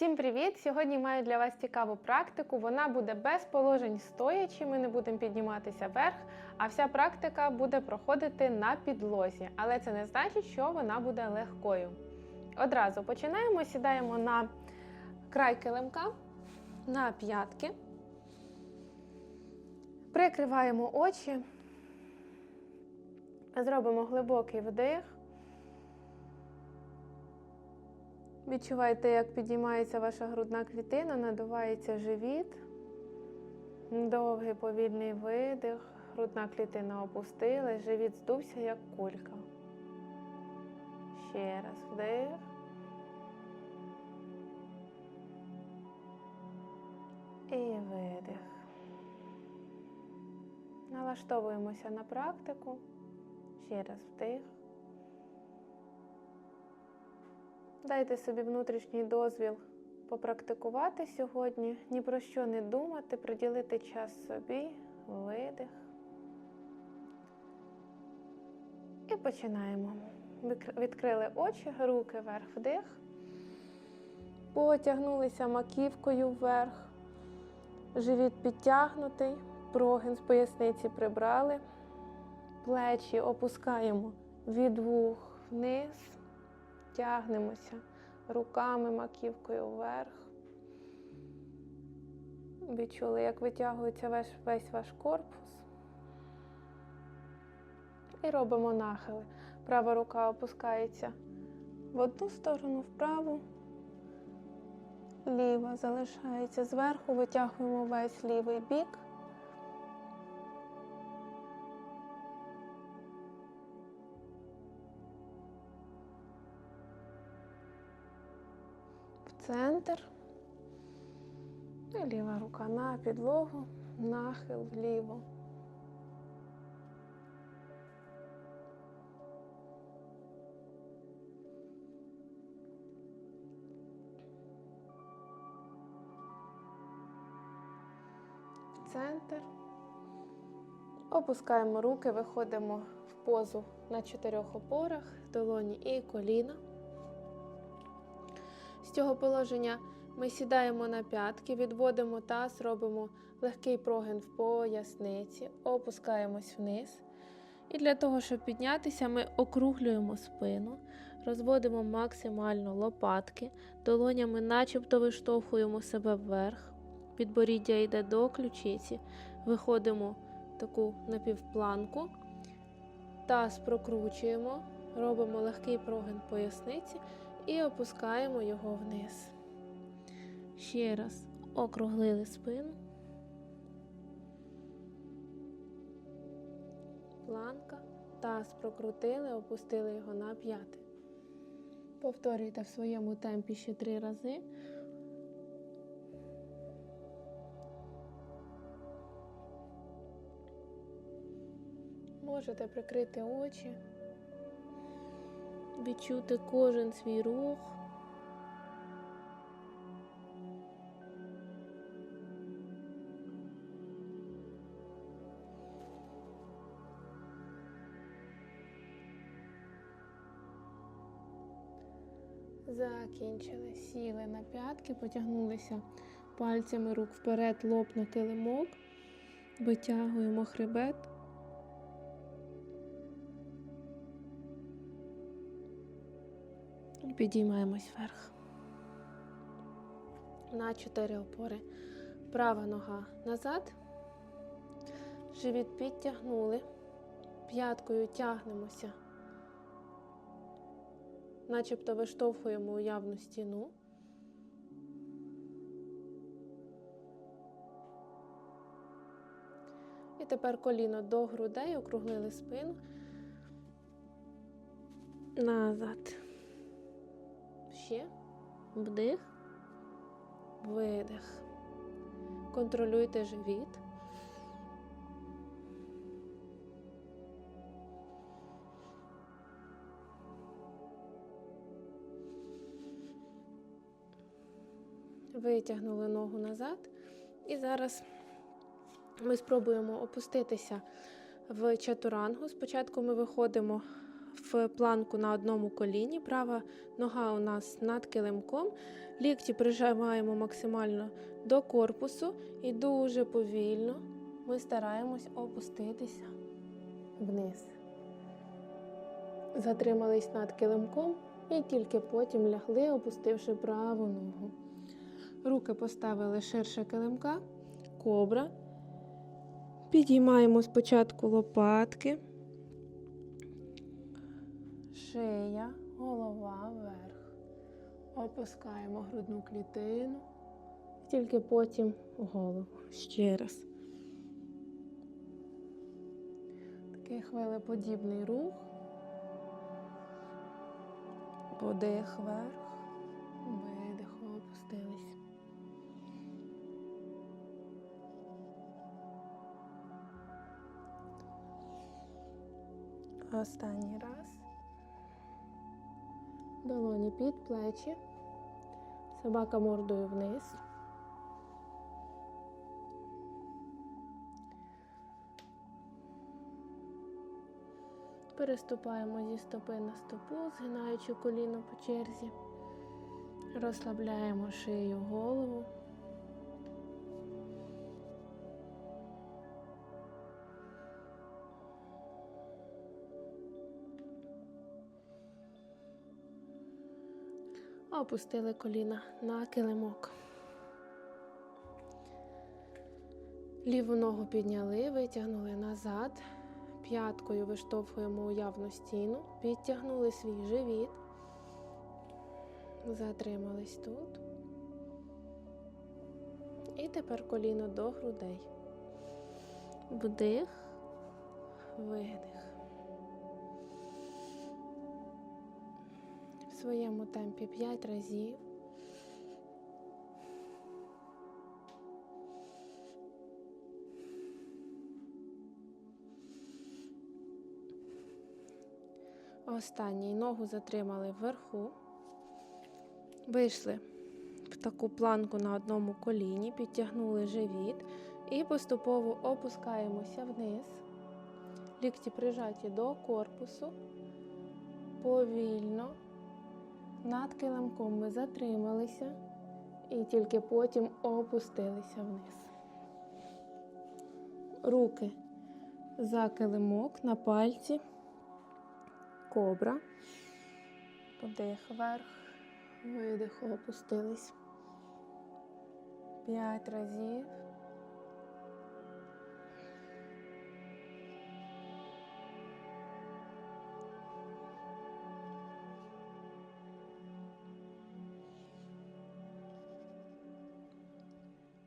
Всім привіт! Сьогодні маю для вас цікаву практику. Вона буде без положень стоячи. Ми не будемо підніматися вверх, а вся практика буде проходити на підлозі. Але це не значить, що вона буде легкою. Одразу починаємо, сідаємо на край килимка, на п'ятки, прикриваємо очі, зробимо глибокий вдих. Відчувайте, як підіймається ваша грудна клітина, надувається живіт. Довгий повільний видих. Грудна клітина опустилась, живіт здувся, як кулька. Ще раз вдих. І видих. Налаштовуємося на практику. Ще раз вдих. Дайте собі внутрішній дозвіл попрактикувати сьогодні, ні про що не думати, приділити час собі, видих. І починаємо. Відкрили очі, руки вверх вдих. Потягнулися маківкою вверх. Живіт підтягнутий, прогин з поясниці прибрали. Плечі опускаємо від вух вниз. Тягнемося руками, маківкою вверх. Відчули, як витягується весь, весь ваш корпус. І робимо нахили. Права рука опускається в одну сторону, вправу. Ліва залишається зверху, витягуємо весь лівий бік. Центр. І ліва рука на підлогу, нахил вліво. Центр. Опускаємо руки, виходимо в позу на чотирьох опорах, долоні і коліна. З цього положення ми сідаємо на п'ятки, відводимо таз, робимо легкий прогин в поясниці, опускаємось вниз. І для того, щоб піднятися, ми округлюємо спину, розводимо максимально лопатки, долонями начебто виштовхуємо себе вверх. Підборіддя йде до ключиці, виходимо таку напівпланку, таз прокручуємо, робимо легкий прогин поясниці і опускаємо його вниз. Ще раз округлили спину. Планка. Таз прокрутили, опустили його на п'яти. Повторюйте в своєму темпі ще три рази. Можете прикрити очі відчути кожен свій рух. Закінчили, сіли на п'ятки, потягнулися пальцями рук вперед, лоб на килимок, витягуємо хребет. Підіймаємось вверх. На чотири опори. Права нога назад. Живіт підтягнули. П'яткою тягнемося. Начебто виштовхуємо уявну стіну. І тепер коліно до грудей, округлили спину. Назад. Ще вдих, видих. Контролюйте живіт. Витягнули ногу назад. І зараз ми спробуємо опуститися в чатурангу. Спочатку ми виходимо в планку на одному коліні, права нога у нас над килимком. Лікті прижимаємо максимально до корпусу і дуже повільно ми стараємось опуститися вниз. Затримались над килимком і тільки потім лягли, опустивши праву ногу. Руки поставили ширше килимка, кобра. Підіймаємо спочатку лопатки, шия, голова вверх. Опускаємо грудну клітину, тільки потім голову. Ще раз. Такий хвилеподібний рух. Подих вверх, видих, опустились. Останній раз. Долоні під плечі. Собака мордою вниз. Переступаємо зі стопи на стопу, згинаючи коліно по черзі. Розслабляємо шию, голову. Опустили коліна на килимок. Ліву ногу підняли, витягнули назад. П'яткою виштовхуємо уявну стіну, підтягнули свій живіт, затримались тут. І тепер коліно до грудей. Вдих, видих. Своєму темпі 5 разів. Останній ногу затримали вверху, вийшли в таку планку на одному коліні, підтягнули живіт і поступово опускаємося вниз. Лікті прижаті до корпусу. Повільно. Над килимком ми затрималися і тільки потім опустилися вниз. Руки за килимок на пальці кобра. Подих вверх, видих, опустились. П'ять разів.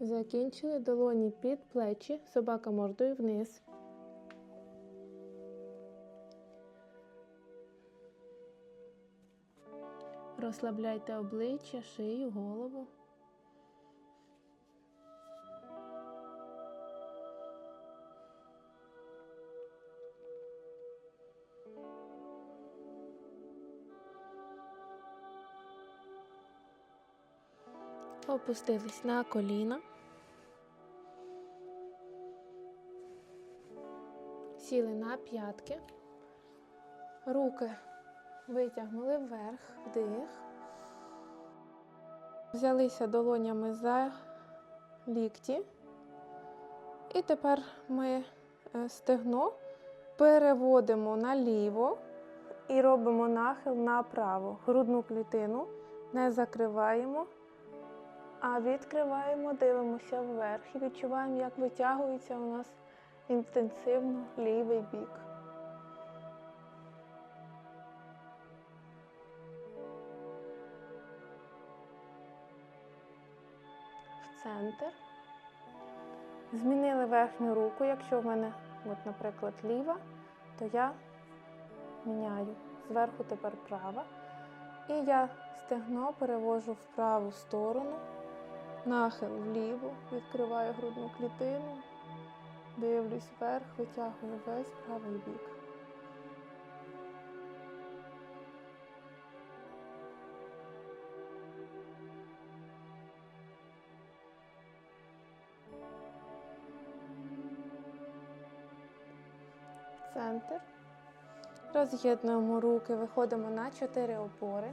Закінчили долоні під плечі, собака мордою вниз. Розслабляйте обличчя, шию, голову. Опустились на коліна. Сіли на п'ятки. Руки витягнули вверх, вдих. Взялися долонями за лікті. І тепер ми е, стегно переводимо наліво і робимо нахил направо. Грудну клітину не закриваємо, а відкриваємо, дивимося вверх і відчуваємо, як витягується у нас інтенсивно лівий бік. В центр. Змінили верхню руку. Якщо в мене, от, наприклад, ліва, то я міняю. Зверху тепер права. І я стегно перевожу в праву сторону, нахил вліво, відкриваю грудну клітину, дивлюсь вверх, витягую весь правий бік. Центр. Роз'єднуємо руки, виходимо на 4 опори.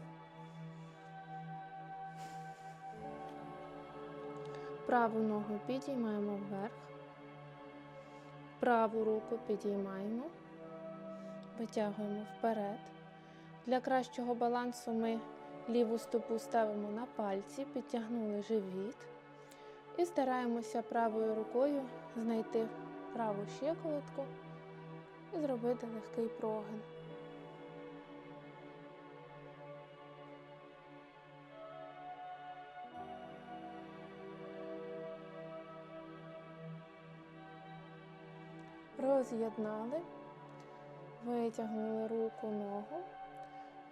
Праву ногу підіймаємо вверх. Праву руку підіймаємо, витягуємо вперед. Для кращого балансу ми ліву стопу ставимо на пальці, підтягнули живіт і стараємося правою рукою знайти праву щиколотку і зробити легкий прогин. Роз'єднали, витягнули руку, ногу.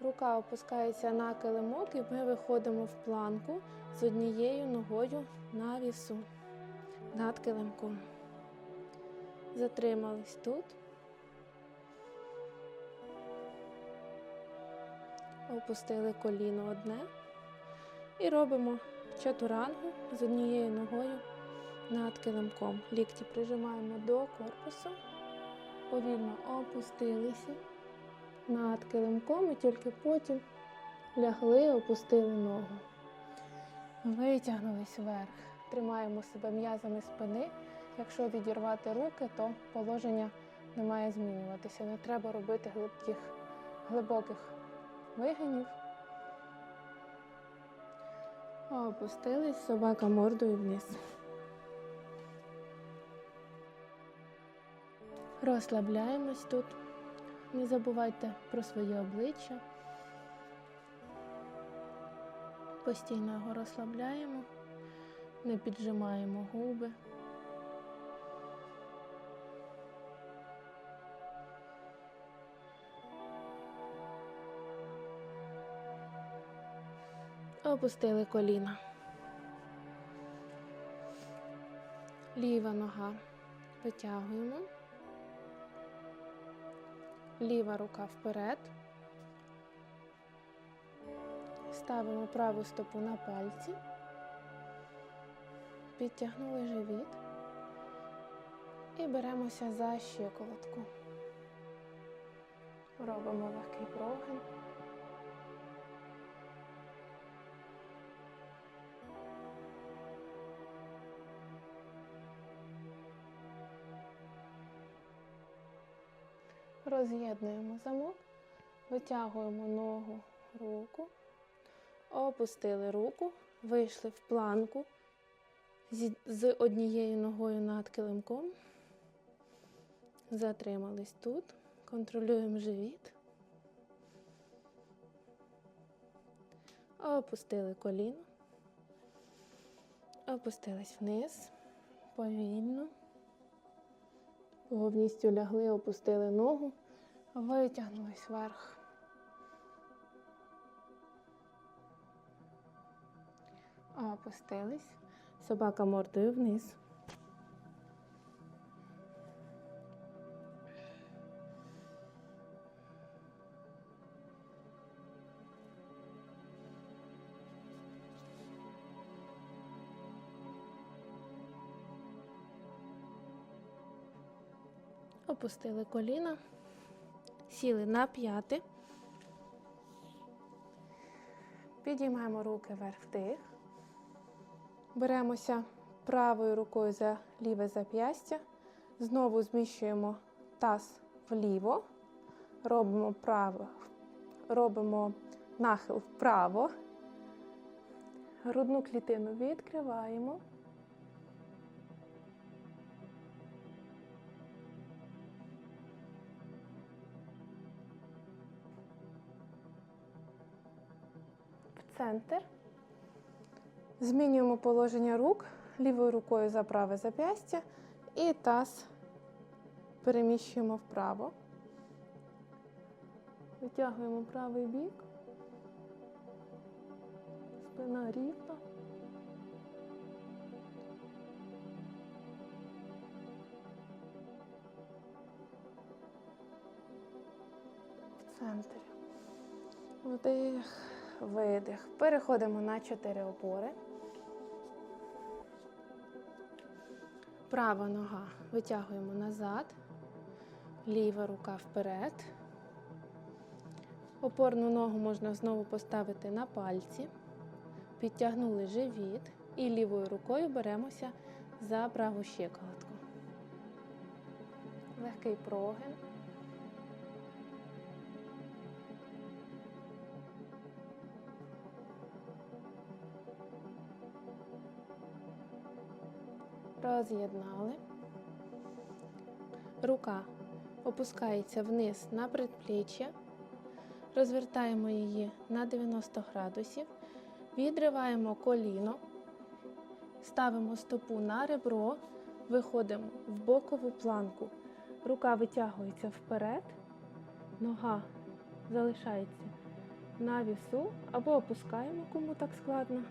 Рука опускається на килимок і ми виходимо в планку з однією ногою на вісу над килимком. Затримались тут. Опустили коліно одне і робимо чатурангу з однією ногою над килимком. Лікті прижимаємо до корпусу, повільно опустилися над килимком і тільки потім лягли, опустили ногу. Витягнулись вверх. Тримаємо себе м'язами спини. Якщо відірвати руки, то положення не має змінюватися. Не треба робити глибких, глибоких вигинів. Опустились, собака мордою вниз. Розслабляємось тут. Не забувайте про своє обличчя. Постійно його розслабляємо, не піджимаємо губи. Опустили коліна. Ліва нога витягуємо. Ліва рука вперед. Ставимо праву стопу на пальці, підтягнули живіт і беремося за щиколотку. Робимо легкий прогин. Роз'єднуємо замок, витягуємо ногу, руку, опустили руку, вийшли в планку з однією ногою над килимком, затримались тут, контролюємо живіт, опустили коліно, опустились вниз, повільно. Повністю лягли, опустили ногу, витягнулись вверх. Опустились. Собака мордою вниз. Опустили коліна, сіли на п'яти. Підіймаємо руки вверх вдих. Беремося правою рукою за ліве зап'ястя. Знову зміщуємо таз вліво. Робимо право, робимо нахил вправо. Грудну клітину відкриваємо. Центр. Змінюємо положення рук лівою рукою за праве зап'ястя і таз переміщуємо вправо. Витягуємо правий бік. Спина рівна. В центрі. Вдих, видих. Переходимо на чотири опори. Права нога витягуємо назад, ліва рука вперед. Опорну ногу можна знову поставити на пальці, підтягнули живіт і лівою рукою беремося за праву щиколотку. Легкий прогин. Роз'єднали. Рука опускається вниз на предпліччя. Розвертаємо її на 90 градусів, відриваємо коліно, ставимо стопу на ребро, виходимо в бокову планку. Рука витягується вперед, нога залишається на вісу або опускаємо, кому так складно.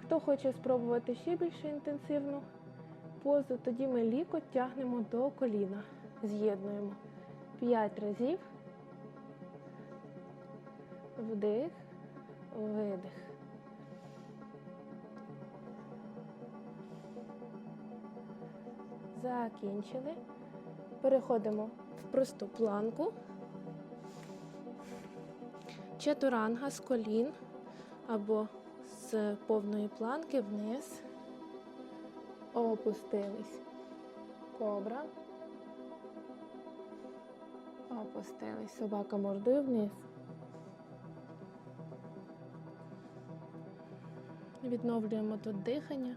Хто хоче спробувати ще більш інтенсивну позу, тоді ми лікоть тягнемо до коліна. З'єднуємо 5 разів. Вдих, видих. Закінчили. Переходимо в просту планку. Чатуранга з колін або з повної планки вниз. Опустились. Кобра. Опустились. Собака мордою вниз. Відновлюємо тут дихання,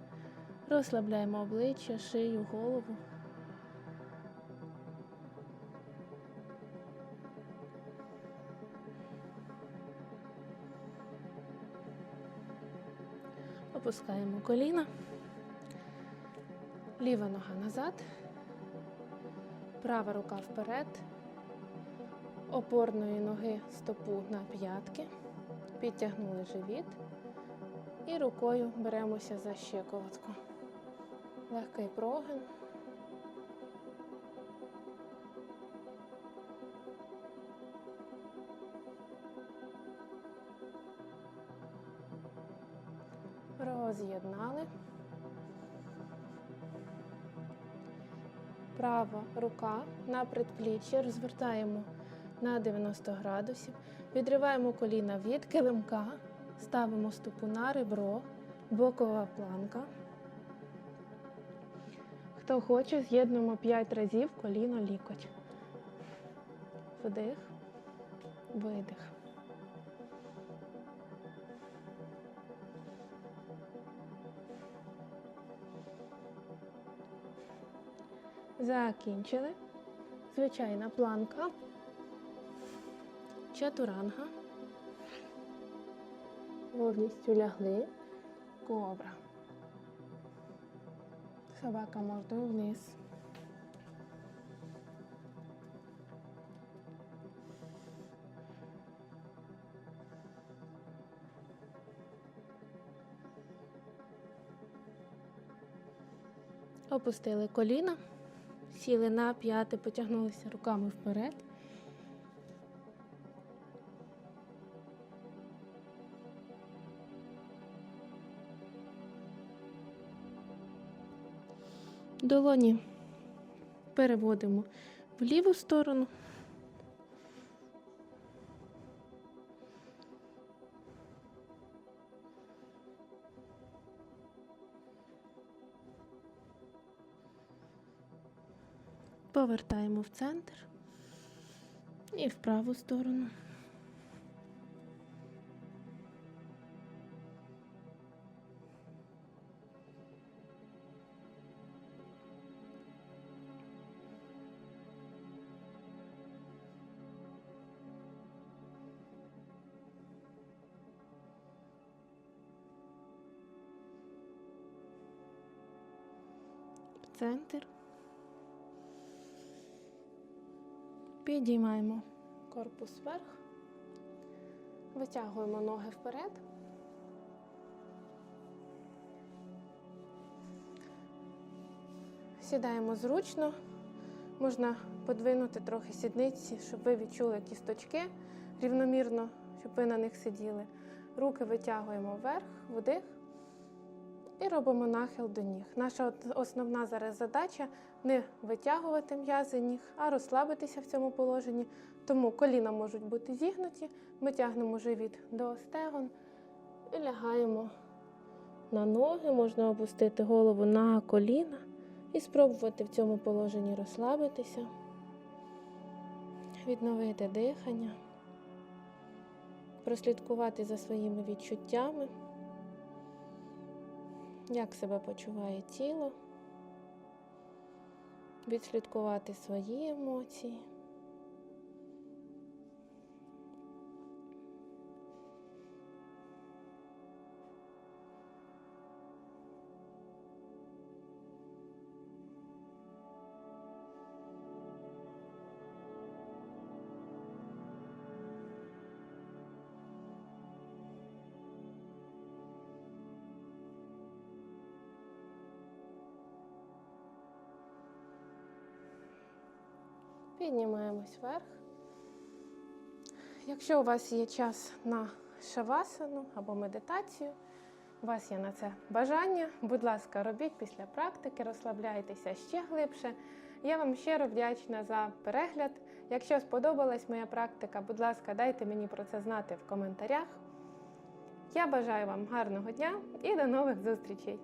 розслабляємо обличчя, шию, голову. Опускаємо коліна, ліва нога назад, права рука вперед, опорної ноги стопу на п'ятки, підтягнули живіт. І рукою беремося за щиколотку. Легкий прогин. Права рука на предпліччя розвертаємо на 90 градусів, відриваємо коліна від килимка. Ставимо стопу на ребро, бокова планка. Хто хоче, з'єднуємо 5 разів коліно лікоть. Вдих, видих. Закінчили. Звичайна планка. Чатуранга повністю лягли. Кобра. Собака мордою вниз. Опустили коліна, сіли на п'яти, потягнулися руками вперед. Долоні переводимо в ліву сторону. Повертаємо в центр і в праву сторону. Центр. Підіймаємо корпус вверх, витягуємо ноги вперед. Сідаємо зручно, можна подвинути трохи сідниці, щоб ви відчули кісточки рівномірно, щоб ви на них сиділи. Руки витягуємо вверх, вдих і робимо нахил до ніг. Наша основна зараз задача не витягувати м'язи ніг, а розслабитися в цьому положенні, Тому коліна можуть бути зігнуті, ми тягнемо живіт до стегон і лягаємо на ноги, можна опустити голову на коліна і спробувати в цьому положенні розслабитися, відновити дихання, прослідкувати за своїми відчуттями, як себе почуває тіло, відслідкувати свої емоції. Піднімаємось вверх. Якщо у вас є час на шавасану або медитацію, у вас є на це бажання, будь ласка, робіть після практики, розслабляйтеся ще глибше. Я вам щиро вдячна за перегляд. Якщо сподобалась моя практика, будь ласка, дайте мені про це знати в коментарях. Я бажаю вам гарного дня і до нових зустрічей!